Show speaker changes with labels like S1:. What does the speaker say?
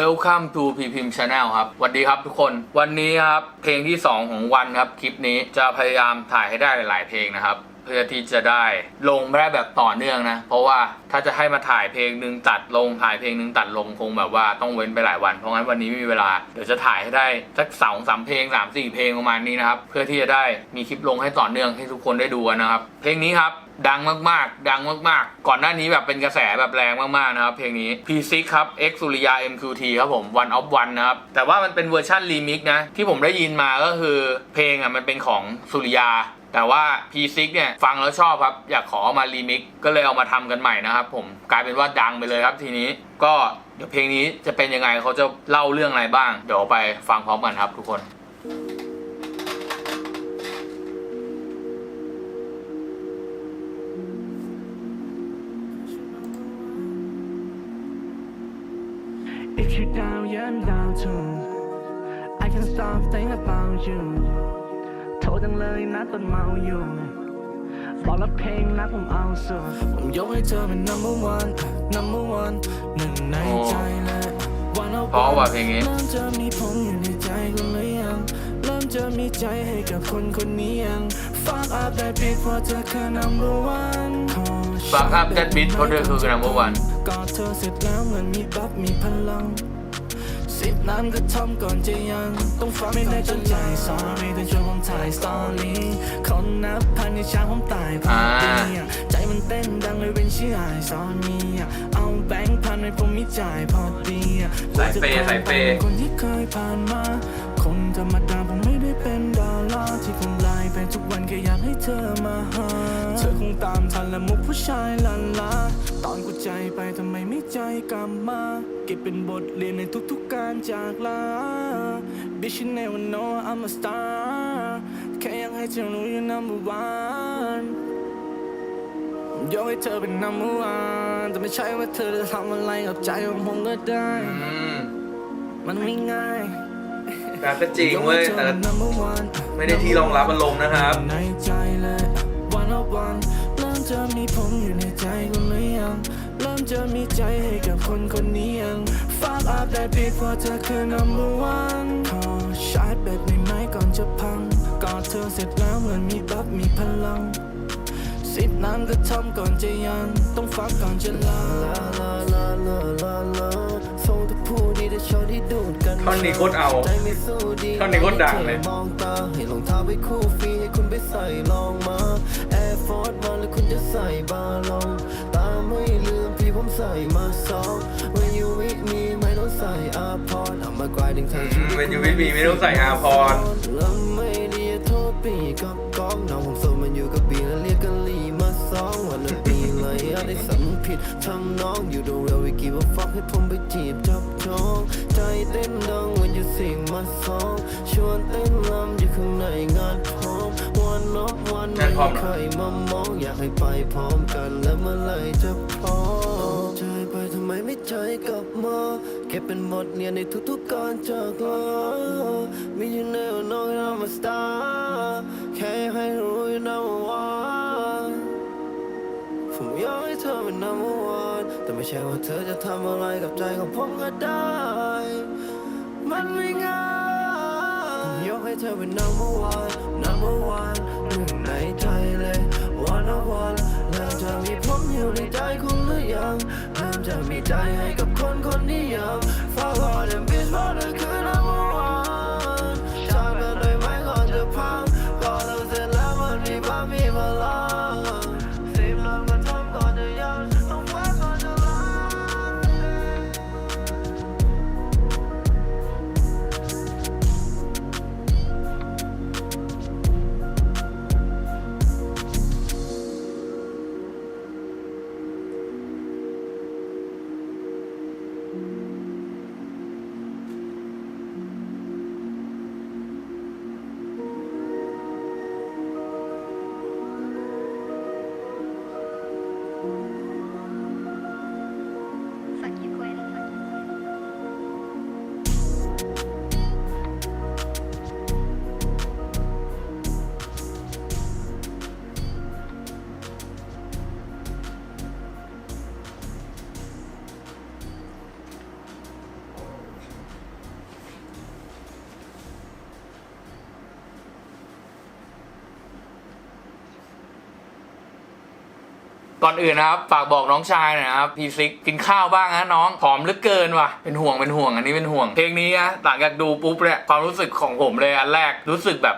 S1: Welcome to p p m Channel ครับสวัสดีครับทุกคน วันนี้ครับเพลงที่ 2 ของวันครับ คลิปนี้จะพยายามถ่ายให้ได้หลาย ๆ เพลงนะครับ เพื่อที่จะได้ลงไม่ได้แบบต่อเนื่องนะ เพราะว่าถ้าจะให้มาถ่ายเพลงหนึ่งตัดลง ถ่ายเพลงหนึ่งตัดลงคงแบบว่าต้องเว้นไปหลายวัน เพราะงั้นวันนี้ไม่มีเวลา เดี๋ยวจะถ่ายให้ได้สักสองสามเพลงสามสี่เพลงประมาณนี้นะครับ เพื่อที่จะได้มีคลิปลงให้ต่อเนื่องให้ทุกคนได้ดูนะครับ เพลงนี้ครับ ดังมากๆ ดังมากๆ ก่อนหน้านี้แบบเป็นกระแสแบบแรงมากๆนะครับเพลงนี้ P6 ครับ X สุริยา MQT ครับผม One of One นะครับ แต่ว่ามันเป็นเวอร์ชันรีมิกนะ ที่ผมได้ยินมาก็คือเพลงอะมันเป็นของสุริยา แต่ว่า P6 เนี่ยฟังแล้วชอบครับ อยากขอมารีมิกก็เลยเอามาทำกันใหม่นะครับผม กลายเป็นว่าดังไปเลยครับทีนี้ ก็เดี๋ยวเพลงนี้จะเป็นยังไงเขาจะเล่าเรื่องอะไรบ้าง เดี๋ยวไปฟังพร้อมกันครับทุกคน
S2: If you're down, yeah, I'm down too. I can't stop thinking about you โทษจังเลยนะตอนเมาอยู่บอกแล้วเพลงนะผมเอาสุดผมยกให้เธอเป็น number one number one หนึ่งในใจเลย One of
S1: เพราะว่าเพลงนี้
S2: เริ่มจะมีผมอยู่ในใจคุณหรือยังเริ่มจะมีใจให้กับคนคนนี้ยัง Fuck up that beat เพราะเธอคือ number one ขอ
S1: Fuck up that beat เพราะเธอคือ number one
S2: กอดเธอเสร็จแล้วเหมือนมีบัฟมีพลังสิบน้ำก็ทำก่อนจะยัง ต้องฟังไม่ได้จนใจ sorry แต่ช่วยผมถ่ายสตอรี่คนนับพันในช้างผมตายพอดีอะใจมันเต้นดังเลยเป็นชื่อไอซอนมีอะเอาแบงค์พันให้ผมมีจ่ายพอดีอะ
S1: สายเปย์สายเปย์
S2: คนที่เคยผ่านมา ผู้ชายลันลา ตอนกูใจไปทำไมไม่ใจกลับมา เก็บเป็นบทเรียนในทุกๆการจากลา Bitch you never know I'm a star แค่อยากให้เธอรู้ you're number one ยกให้เธอเป็น number one แต่ไม่ใช่ว่าเธอจะทำอะไรกับใจของผมก็ได้
S1: อืม
S2: มันไม่ง่าย
S1: แต่ก็จริงเว้ยแต่ก็ไม่ได้ที่รองรับอารมณ์นะครับ
S2: ในใจ จะมีผมอยู่ในใจคุณหรือยัง เริ่มจะมีใจให้กับคนคนนี้ยัง fuck up that beat เพราะเธอคือ number one ขอชาร์จแบตในไม้ก่อนจะพังกอดเธอเสร็จแล้วเหมือนมีบัฟมีพลัง สิบน้ำก็ทำก่อนจะยัง ต้องฟังก่อนจะลาลาลาลาลาลาลาส่งทุกผู้ดีแต่ชอบที่ดูดกัน
S1: ท่อนนี้โคตรเอา
S2: ใจไม่สู้ดี
S1: ท่อนนี้โคตรดังเลย
S2: มองตาให้รองเท้าไปคู่ฟรีให้คุณไปใส่ลองมา Air Force มาแล้วคุณจะใส่บาลอง ตาไม่ลืมพี่ผมใส่มาสอง When you with me ไม่ต้องใส่อาพรเอามากลายถึงเธอ
S1: อืม When you with me ไม่ต้องใส่อาภรณ์
S2: แล้วไม่ดีโทษปีกับกองน้องผมโซมันอยู่กับบีแล้วเรียกกันลีมาสองวันละปีเลยอะได้สำผิดทำน้องอยู่ดูเวลวิกิว่าฟักให้ผมไปจีบจับจองใจเต้นดังวันอยู่สิ่งมาสองชวนเต้นลำอยู่ข้างในงานพร้อมวันนอกวัน
S1: งานพร้อมเหรอ
S2: ใครมามองอยากให้ไปพร้อมกันแล้วเมื่อไรจะพอใจไปทำไมไม่ใจกลับมาเก็บเป็นบทเรียนในทุกๆการจากลา มีอยู่ในวันน้องเรามาสตาร์แค่ให้รู้อยู่นะว่าผมอยากให้เธอเป็น number one แต่ไม่ใช่ว่าเธอจะทำอะไรกับใจของผมก็ได้ มันไม่ง่ายผมยกให้เธอเป็น number one number one หนึ่งในใจ ใจให้กับคนคนนี้ยอม
S1: ก่อนอื่นนะครับฝากบอกน้องชายหน่อยนะครับพีซิกกินข้าวบ้างนะน้องผอมเหลือเกินว่ะเป็นห่วงเป็นห่วงอันนี้เป็นห่วง เพลงนี้นะหลังจากดูปุ๊บเนี่ยความรู้สึกของผมเลยอันแรกรู้สึกแบบ